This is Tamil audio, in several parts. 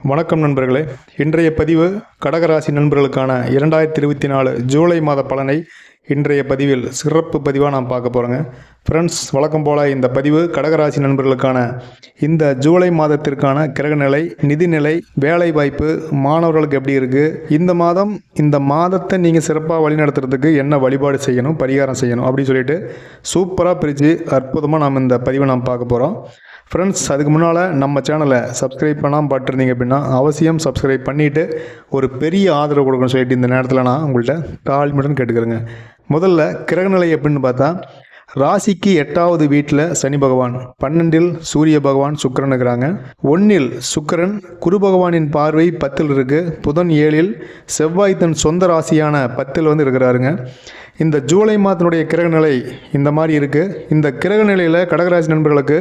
வணக்கம் நண்பர்களே. இன்றைய பதிவு கடகராசி நண்பர்களுக்கான இரண்டாயிரத்தி இருபத்தி நாலு ஜூலை மாத பலனை இன்றைய பதிவில் சிறப்பு பதிவாக நாம் பார்க்க போகிறோங்க ஃப்ரெண்ட்ஸ் வழக்கம் போல் இந்த பதிவு கடகராசி நண்பர்களுக்கான இந்த ஜூலை மாதத்திற்கான கிரகநிலை நிதிநிலை வேலை வாய்ப்பு மாணவர்களுக்கு எப்படி இருக்குது இந்த மாதம் இந்த மாதத்தை நீங்கள் சிறப்பாக வழிநடத்துறதுக்கு என்ன வழிபாடு செய்யணும் பரிகாரம் செய்யணும் அப்படின்னு சொல்லிட்டு சூப்பராக பிரித்து அற்புதமாக நாம் இந்த பதிவை நாம் பார்க்க போகிறோம் ஃப்ரெண்ட்ஸ் அதுக்கு முன்னால் நம்ம சேனலை சப்ஸ்கிரைப் பண்ணாமல் பார்த்துருந்தீங்க அப்படின்னா அவசியம் சப்ஸ்கிரைப் பண்ணிவிட்டு ஒரு பெரிய ஆதரவு கொடுக்கணும்னு சொல்லிட்டு இந்த நேரத்தில் நான் உங்கள்கிட்ட தாழ்மையுடன் கேட்டுக்கிறேங்க. முதல்ல கிரகநிலை எப்படின்னு பார்த்தா ராசிக்கு எட்டாவது வீட்டில் சனி பகவான். பன்னெண்டில் சூரிய பகவான் சுக்கரன் இருக்கிறாங்க. ஒன்றில் சுக்கிரன் குரு பகவானின் பார்வை பத்தில் இருக்குது புதன் ஏழில் செவ்வாய் தன் சொந்த ராசியான பத்தில் வந்து இருக்கிறாருங்க. இந்த ஜூலை மாதத்தினுடைய கிரகநிலை இந்த மாதிரி இருக்குது இந்த கிரகநிலையில் கடகராசி நண்பர்களுக்கு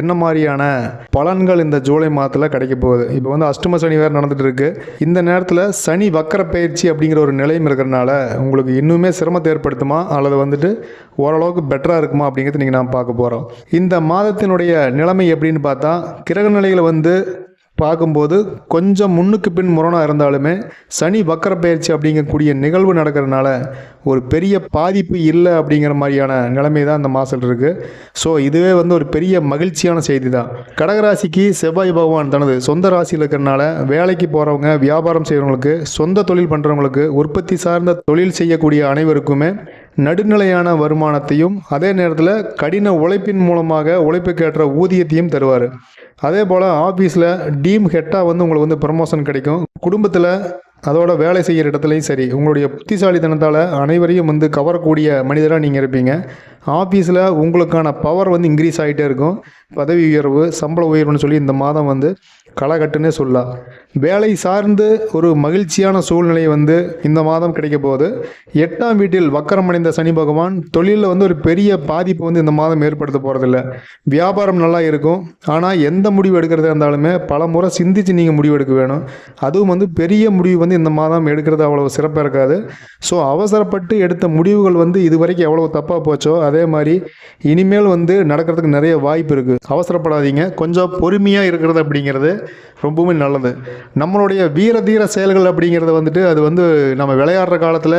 என்ன மாதிரியான பலன்கள் இந்த ஜூலை மாதத்தில் கிடைக்க போகுது? இப்போ வந்து அஷ்டம சனி வேறு நடந்துகிட்டு இருக்குது இந்த நேரத்தில் சனி வக்கர பயிற்சி அப்படிங்கிற ஒரு நிலையம் இருக்கிறனால உங்களுக்கு இன்னுமே சிரமத்தை ஏற்படுத்துமா? அல்லது வந்துட்டு ஓரளவுக்கு பெட்டராக இருக்குமா அப்படிங்கிறது நீங்கள் நான் பார்க்க போகிறோம் இந்த மாதத்தினுடைய நிலைமை எப்படின்னு பார்த்தா கிரக நிலைகளை வந்து பார்க்கும்போது கொஞ்சம் முன்னுக்கு பின் முரணாக இருந்தாலுமே சனி வக்கர பயிற்சி அப்படிங்கக்கூடிய நிகழ்வு நடக்கிறதுனால ஒரு பெரிய பாதிப்பு இல்லை அப்படிங்கிற மாதிரியான நிலைமை தான் இந்த மாதத்தில் இருக்குது ஸோ இதுவே வந்து ஒரு பெரிய மகிழ்ச்சியான செய்தி தான் கடகராசிக்கு செவ்வாய் பகவான் தனது சொந்த ராசியில் இருக்கிறனால வேலைக்கு போகிறவங்க வியாபாரம் செய்கிறவங்களுக்கு சொந்த தொழில் பண்ணுறவங்களுக்கு உற்பத்தி சார்ந்த தொழில் செய்யக்கூடிய அனைவருக்குமே நடுநிலையான வருமானத்தையும் அதே நேரத்தில் கடின உழைப்பின் மூலமாக உழைப்புக்கேற்ற ஊதியத்தையும் தருவார். அதே போல் ஆஃபீஸில் டீம் ஹெட்டாக வந்து உங்களுக்கு வந்து ப்ரமோஷன் கிடைக்கும். குடும்பத்தில் அதோட வேலை செய்கிற இடத்துலையும் சரி உங்களுடைய புத்திசாலித்தனத்தால் அனைவரையும் வந்து கவரக்கூடிய மனிதராக நீங்கள் இருப்பீங்க. ஆஃபீஸில் உங்களுக்கான பவர் வந்து இன்க்ரீஸ் ஆகிட்டே இருக்கும். பதவி உயர்வு சம்பள உயர்வுன்னு சொல்லி இந்த மாதம் வந்து களகட்டுன்னே சொல்லலாம் வேலை சார்ந்து ஒரு மகிழ்ச்சியான சூழ்நிலை வந்து இந்த மாதம் கிடைக்க போகுது. எட்டாம் வீட்டில் வக்கரமடைந்த சனி பகவான் தொழிலில் வந்து ஒரு பெரிய பாதிப்பு வந்து இந்த மாதம் ஏற்படுத்த போகிறதில்ல வியாபாரம் நல்லா இருக்கும். ஆனால் எந்த முடிவு எடுக்கிறதா இருந்தாலுமே பல முறை சிந்திச்சு நீங்கள் முடிவு எடுக்க வேணும். அதுவும் வந்து பெரிய முடிவு வந்து இந்த மாதம் எடுக்கிறது அவ்வளோ சிறப்பாக இருக்காது. ஸோ அவசரப்பட்டு எடுத்த முடிவுகள் வந்து இது வரைக்கும் எவ்வளோ தப்பாக போச்சோ அதே மாதிரி இனிமேல் வந்து நடக்கிறதுக்கு நிறைய வாய்ப்பு இருக்குது அவசரப்படாதீங்க. கொஞ்சம் பொறுமையாக இருக்கிறது அப்படிங்கிறது ரொம்பவுமே நல்லது. நம்மளுடைய வீர தீர செயல்கள் அப்படிங்கிறது வந்துட்டு அது வந்து நம்ம விளையாடுற காலத்தில்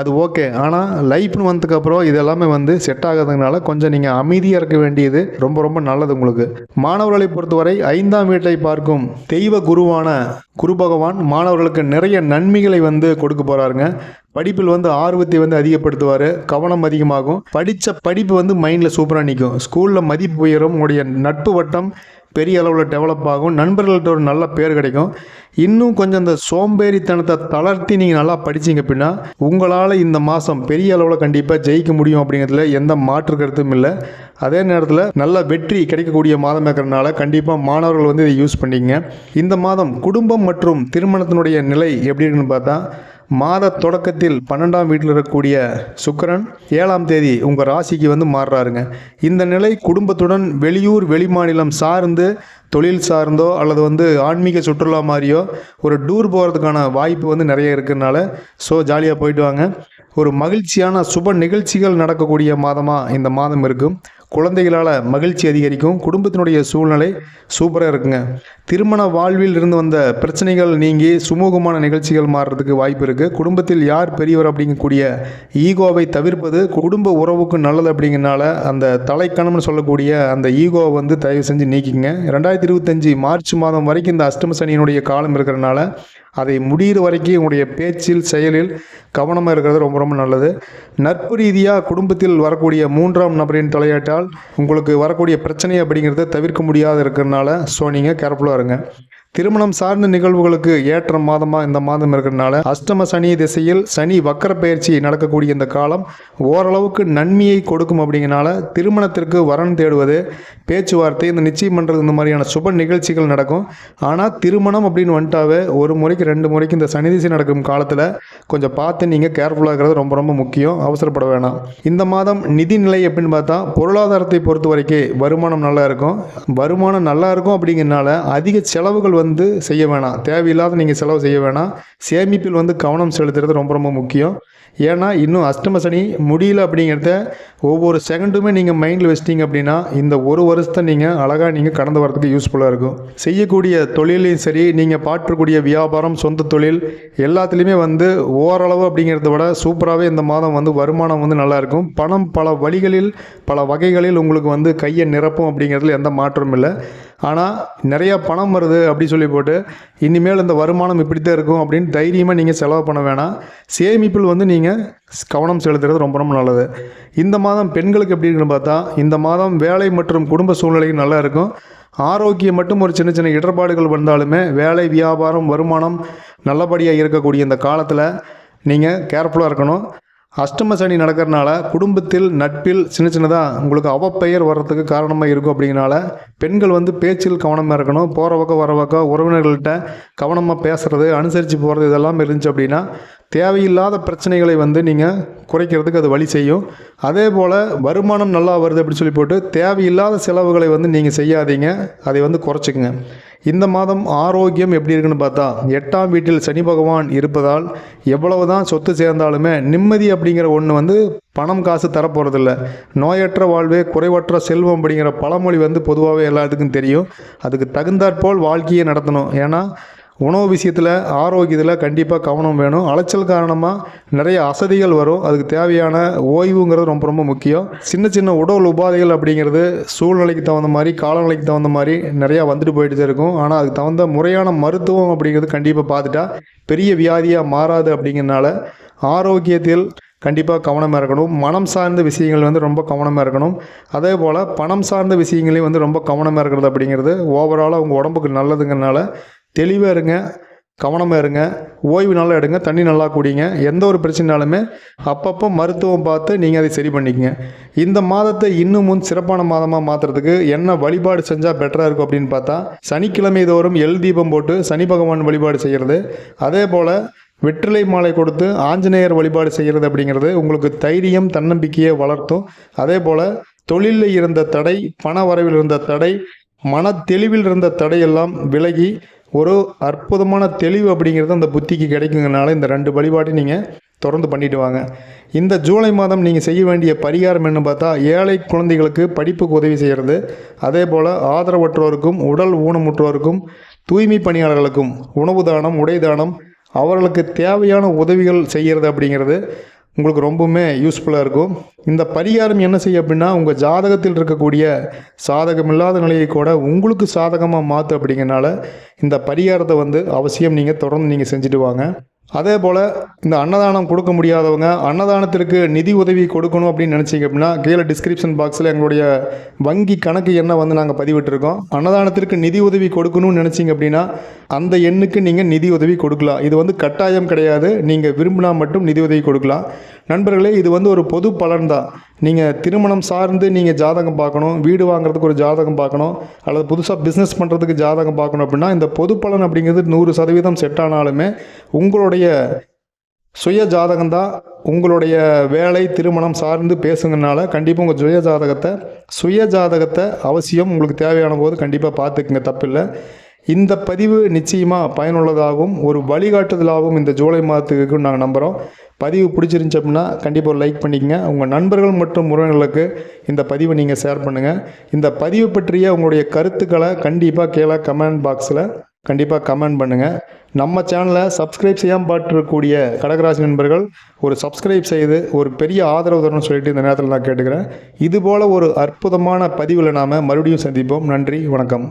அது ஓகே. ஆனால் லைஃப்னு வந்ததுக்கப்புறம் இதெல்லாமே வந்து செட் ஆகாததுனால கொஞ்சம் நீங்கள் அமைதியாக இருக்க வேண்டியது ரொம்ப ரொம்ப நல்லது உங்களுக்கு. மாணவர்களை பொறுத்தவரை ஐந்தாம் வீட்டை பார்க்கும் தெய்வ குருவான குரு பகவான் மாணவர்களுக்கு நிறைய நன்மைகளை வந்து கொடுக்க போகிறாருங்க படிப்பில் வந்து ஆர்வத்தை வந்து அதிகப்படுத்துவார். கவனம் அதிகமாகும். படித்த படிப்பு வந்து மைண்டில் சூப்பராக நிற்கும் ஸ்கூலில் மதிப்பு உயரும். உங்களுடைய நட்பு வட்டம் பெரிய அளவில் டெவலப் ஆகும். நண்பர்கள்ட்ட ஒரு நல்ல பேர் கிடைக்கும். இன்னும் கொஞ்சம் இந்த சோம்பேறித்தனத்தை தளர்த்தி நீங்கள் நல்லா படிச்சீங்க அப்படின்னா உங்களால் இந்த மாதம் பெரிய அளவில் கண்டிப்பாக ஜெயிக்க முடியும் அப்படிங்கிறதுல எந்த மாற்று கருத்தும் இல்லை. அதே நேரத்தில் நல்ல வெற்றி கிடைக்கக்கூடிய மாதம் இருக்கிறனால கண்டிப்பாக மாணவர்கள் வந்து இதை யூஸ் பண்ணிக்கங்க. இந்த மாதம் குடும்பம் மற்றும் திருமணத்தினுடைய நிலை எப்படி இருக்குன்னு பார்த்தா மாத தொடக்கத்தில் பன்னெண்டாம் வீட்டில் இருக்கக்கூடிய சுக்கிரன் ஏழாம் தேதி உங்கள் ராசிக்கு வந்து மாறுறாருங்க. இந்த நிலை குடும்பத்துடன் வெளியூர் வெளிமாநிலம் சார்ந்து தொழில் சார்ந்தோ அல்லது வந்து ஆன்மீக சுற்றுலா மாதிரியோ ஒரு டூர் போகிறதுக்கான வாய்ப்பு வந்து நிறைய இருக்கிறதுனால ஸோ ஜாலியாக போயிட்டு வாங்க. ஒரு மகிழ்ச்சியான சுப நிகழ்ச்சிகள் நடக்கக்கூடிய மாதமாக இந்த மாதம் இருக்கும். குழந்தைகளால் மகிழ்ச்சி அதிகரிக்கும். குடும்பத்தினுடைய சூழ்நிலை சூப்பராக இருக்குங்க. திருமண வாழ்வில் இருந்து வந்த பிரச்சனைகள் நீங்கி சுமூகமான நிகழ்ச்சிகள் மாறுறதுக்கு வாய்ப்பு இருக்குது குடும்பத்தில் யார் பெரியவர் அப்படிங்கக்கூடிய ஈகோவை தவிர்ப்பது குடும்ப உறவுக்கு நல்லது அப்படிங்கிறனால அந்த தலைக்கணம்னு சொல்லக்கூடிய அந்த ஈகோவை வந்து தயவு செஞ்சு நீக்கிங்க ரெண்டாயிரத்தி இருபத்தஞ்சி மார்ச் மாதம் வரைக்கும் இந்த அஷ்டம சனியினுடைய காலம் இருக்கிறனால அதை முடிகிற வரைக்கும் உங்களுடைய பேச்சில் செயலில் கவனமாக இருக்கிறது ரொம்ப ரொம்ப நல்லது. நட்பு ரீதியாக குடும்பத்தில் வரக்கூடிய மூன்றாம் நபரின் தலையாட்டால் உங்களுக்கு வரக்கூடிய பிரச்சனை அப்படிங்கிறத தவிர்க்க முடியாத இருக்கிறனால ஸோ நீங்கள் கேர்ஃபுல்லாக இருங்க திருமணம் சார்ந்த நிகழ்வுகளுக்கு ஏற்ற மாதமாக இந்த மாதம் இருக்கிறனால அஷ்டம சனி திசையில் சனி வக்கர பயிற்சி நடக்கக்கூடிய இந்த காலம் ஓரளவுக்கு நன்மையை கொடுக்கும் அப்படிங்கிறனால திருமணத்திற்கு வரன் தேடுவது பேச்சுவார்த்தை இந்த நிச்சயம் பண்ணுறது இந்த மாதிரியான சுப நிகழ்ச்சிகள் நடக்கும். ஆனால் திருமணம் அப்படின்னு வந்துட்டாவே ஒரு முறைக்கு ரெண்டு முறைக்கு இந்த சனி திசை நடக்கும் காலத்தில் கொஞ்சம் பார்த்து நீங்கள் கேர்ஃபுல்லாக இருக்கிறது ரொம்ப ரொம்ப முக்கியம். அவசரப்பட வேணாம். இந்த மாதம் நிதி நிலை எப்படின்னு பார்த்தா பொருளாதாரத்தை பொறுத்த வரைக்கும் வருமானம் நல்லா இருக்கும். வருமானம் நல்லா இருக்கும் அப்படிங்கிறனால அதிக செலவுகள் வந்து வந்து செய்ய வேணாம். தேவையில்லாத நீங்கள் செலவு செய்ய வேணாம். சேமிப்பில் வந்து கவனம் செலுத்துறது ரொம்ப ரொம்ப முக்கியம். ஏன்னா இன்னும் அஷ்டம சனி முடியல அப்படிங்கிறத ஒவ்வொரு செகண்டுமே நீங்கள் மைண்டில் வச்சிட்டிங்க அப்படின்னா இந்த ஒரு வருஷத்தை நீங்கள் அழகாக நீங்கள் கடந்து வரதுக்கு யூஸ்ஃபுல்லாக இருக்கும். செய்யக்கூடிய தொழிலையும் சரி நீங்கள் பாற்றக்கூடிய வியாபாரம் சொந்த தொழில் எல்லாத்துலேயுமே வந்து ஓரளவு அப்படிங்கிறத விட சூப்பராகவே இந்த மாதம் வந்து வருமானம் வந்து நல்லாயிருக்கும் பணம் பல வழிகளில் பல வகைகளில் உங்களுக்கு வந்து கையை நிரப்பும் அப்படிங்கிறதுல எந்த மாற்றமும் இல்லை. ஆனால் நிறையா பணம் வருது அப்படி சொல்லி போட்டு இனிமேல் இந்த வருமானம் இப்படித்தான் இருக்கும் அப்படின்னு தைரியமாக நீங்கள் செலவு பண்ண வேணாம். சேமிப்பில் வந்து நீங்கள் கவனம் செலுத்துறது ரொம்ப ரொம்ப நல்லது. இந்த மாதம் பெண்களுக்கு எப்படி இருக்குன்னு பார்த்தா இந்த மாதம் வேலை மற்றும் குடும்ப சூழ்நிலையும் நல்லா இருக்கும். ஆரோக்கியம் மட்டும் ஒரு சின்ன சின்ன இடர்பாடுகள் வந்தாலுமே வேலை வியாபாரம் வருமானம் நல்லபடியாக இருக்கக்கூடிய இந்த காலத்தில் நீங்கள் கேர்ஃபுல்லாக இருக்கணும். அஷ்டம சனி நடக்கிறனால குடும்பத்தில் நட்பில் சின்ன சின்னதாக உங்களுக்கு அவப்பெயர் வர்றதுக்கு காரணமாக இருக்கும் அப்படிங்கிறனால பெண்கள் வந்து பேச்சில் கவனமாக இருக்கணும். போகிற பக்கம் வர பக்கம் உறவினர்கள்ட்ட கவனமாக பேசுகிறது அனுசரித்து போகிறது இதெல்லாம் இருந்துச்சு அப்படின்னா தேவையில்லாத பிரச்சனைகளை வந்து நீங்கள் குறைக்கிறதுக்கு அது வழி செய்யும். அதே போல் வருமானம் நல்லா வருது அப்படின்னு சொல்லி போட்டு தேவையில்லாத செலவுகளை வந்து நீங்கள் செய்யாதீங்க. அதை வந்து குறைச்சிக்கங்க. இந்த மாதம் ஆரோக்கியம் எப்படி இருக்குன்னு பார்த்தா எட்டாம் வீட்டில் சனி பகவான் இருப்பதால் எவ்வளவு தான் சொத்து சேர்ந்தாலுமே நிம்மதி அப்படிங்கிற ஒன்று வந்து பணம் காசு தரப்போகிறதில்ல நோயற்ற வாழ்வே குறைவற்ற செல்வம் அப்படிங்கிற பழமொழி வந்து பொதுவாகவே எல்லாத்துக்கும் தெரியும். அதுக்கு தகுந்தாற்போல் வாழ்க்கையை நடத்தணும். ஏன்னா உணவு விஷயத்தில் ஆரோக்கியத்தில் கண்டிப்பாக கவனம் வேணும். அலைச்சல் காரணமாக நிறைய அசதிகள் வரும். அதுக்கு தேவையான ஓய்வுங்கிறது ரொம்ப ரொம்ப முக்கியம். சின்ன சின்ன உடல் உபாதைகள் அப்படிங்கிறது சூழ்நிலைக்கு தகுந்த மாதிரி காலநிலைக்கு தகுந்த மாதிரி நிறையா வந்துட்டு போயிட்டு தான் இருக்கும். ஆனால் அதுக்கு தகுந்த முறையான மருத்துவம் அப்படிங்கிறது கண்டிப்பாக பார்த்துட்டா பெரிய வியாதியாக மாறாது அப்படிங்கிறனால ஆரோக்கியத்தில் கண்டிப்பாக கவனமாக இருக்கணும். மனம் சார்ந்த விஷயங்கள் வந்து ரொம்ப கவனமாக இருக்கணும். அதே போல் பணம் சார்ந்த விஷயங்களையும் வந்து ரொம்ப கவனமாக இருக்கிறது அப்படிங்கிறது ஓவராலாக உங்கள் உடம்புக்கு நல்லதுங்கிறனால தெளிவாக இருங்க கவனமாக இருங்க ஓய்வு நல்லா எடுங்க தண்ணி நல்லா குடிங்க எந்த ஒரு பிரச்சனைனாலுமே அப்பப்போ மருத்துவம் பார்த்து நீங்கள் அதை சரி பண்ணிக்கங்க. இந்த மாதத்தை இன்னும் முன் சிறப்பான மாதமாக மாற்றுறதுக்கு என்ன வழிபாடு செஞ்சால் பெட்டராக இருக்கும் அப்படின்னு பார்த்தா சனிக்கிழமை தோறும் எல் தீபம் போட்டு சனி பகவான் வழிபாடு செய்கிறது அதே போல் வெற்றிலை மாலை கொடுத்து ஆஞ்சநேயர் வழிபாடு செய்கிறது அப்படிங்கிறது உங்களுக்கு தைரியம் தன்னம்பிக்கையை வளர்த்தும். அதே போல் தொழிலில் இருந்த தடை பண வரவில் இருந்த தடை மன தெளிவில் இருந்த தடையெல்லாம் விலகி ஒரு அற்புதமான தெளிவு அப்படிங்கிறது அந்த புத்திக்கு கிடைக்குங்கனால இந்த ரெண்டு வழிபாட்டையும் நீங்கள் தொடர்ந்து பண்ணிட்டு வாங்க. இந்த ஜூலை மாதம் நீங்கள் செய்ய வேண்டிய பரிகாரம் என்ன பார்த்தா ஏழை குழந்தைகளுக்கு படிப்புக்கு உதவி செய்கிறது அதே போல் ஆதரவற்றோருக்கும் உடல் ஊனமுற்றோருக்கும் தூய்மை பணியாளர்களுக்கும் உணவு தானம் உடை தானம் அவர்களுக்கு தேவையான உதவிகள் செய்கிறது அப்படிங்கிறது. உங்களுக்கு ரொம்பவுமே யூஸ்ஃபுல்லாக இருக்கும். இந்த பரிகாரம் என்ன செய்யும் அப்படின்னா உங்கள் ஜாதகத்தில் இருக்கக்கூடிய சாதகம் இல்லாத நிலையை கூட உங்களுக்கு சாதகமாக மாற்று அப்படிங்கிறனால இந்த பரிகாரத்தை வந்து அவசியம் நீங்கள் தொடர்ந்து நீங்கள் செஞ்சுட்டு வாங்க. அதே போல் இந்த அன்னதானம் கொடுக்க முடியாதவங்க அன்னதானத்திற்கு நிதி உதவி கொடுக்கணும் அப்படின்னு நினச்சிங்க அப்படின்னா கீழே டிஸ்கிரிப்ஷன் பாக்ஸில் எங்களுடைய வங்கி கணக்கு என்ன வந்து நாங்கள் பதிவிட்டிருக்கோம். அன்னதானத்திற்கு நிதி உதவி கொடுக்கணும்னு நினச்சிங்க அப்படின்னா அந்த எண்ணுக்கு நீங்கள் நிதி உதவி கொடுக்கலாம். இது வந்து கட்டாயம் கிடையாது. நீங்கள் விரும்பினா மட்டும் நிதி உதவி கொடுக்கலாம். நண்பர்களே இது வந்து ஒரு பொது பலன் தான் நீங்கள் திருமணம் சார்ந்து நீங்கள் ஜாதகம் பார்க்கணும். வீடு வாங்குறதுக்கு ஒரு ஜாதகம் பார்க்கணும். அல்லது புதுசாக பிஸ்னஸ் பண்ணுறதுக்கு ஜாதகம் பார்க்கணும் அப்படின்னா இந்த பொது பலன் அப்படிங்கிறது நூறு சதவீதம் செட் ஆனாலுமே உங்களுடைய சுய ஜாதகம் தான் உங்களுடைய வேலை திருமணம் சார்ந்து பேசுங்கனால கண்டிப்பாக உங்கள் சுய ஜாதகத்தை சுய ஜாதகத்தை அவசியம் உங்களுக்கு தேவையான போது கண்டிப்பாக பார்த்துக்குங்க. தப்பில்லை. இந்த பதிவு நிச்சயமாக பயனுள்ளதாகவும் ஒரு வழிகாட்டுதலாகவும் இந்த ஜூலை மாதத்துக்கு நாங்கள் நம்புகிறோம் பதிவு பிடிச்சிருந்துச்சு அப்படின்னா கண்டிப்பாக ஒரு லைக் பண்ணிக்கங்க. உங்கள் நண்பர்கள் மற்றும் உறவினர்களுக்கு இந்த பதிவை நீங்கள் ஷேர் பண்ணுங்கள் இந்த பதிவு பற்றிய உங்களுடைய கருத்துக்களை கண்டிப்பாக கீழே கமெண்ட் பாக்ஸில் கண்டிப்பாக கமெண்ட் பண்ணுங்கள் நம்ம சேனலை சப்ஸ்கிரைப் செய்யாமல் பாட்டிருக்கக்கூடிய கடகராசி நண்பர்கள் ஒரு சப்ஸ்கிரைப் செய்து ஒரு பெரிய ஆதரவு தரணும்னு சொல்லிட்டு இந்த நேரத்தில் நான் கேட்டுக்கிறேன். இதுபோல் ஒரு அற்புதமான பதிவில் நாம் மறுபடியும் சந்திப்போம். நன்றி வணக்கம்.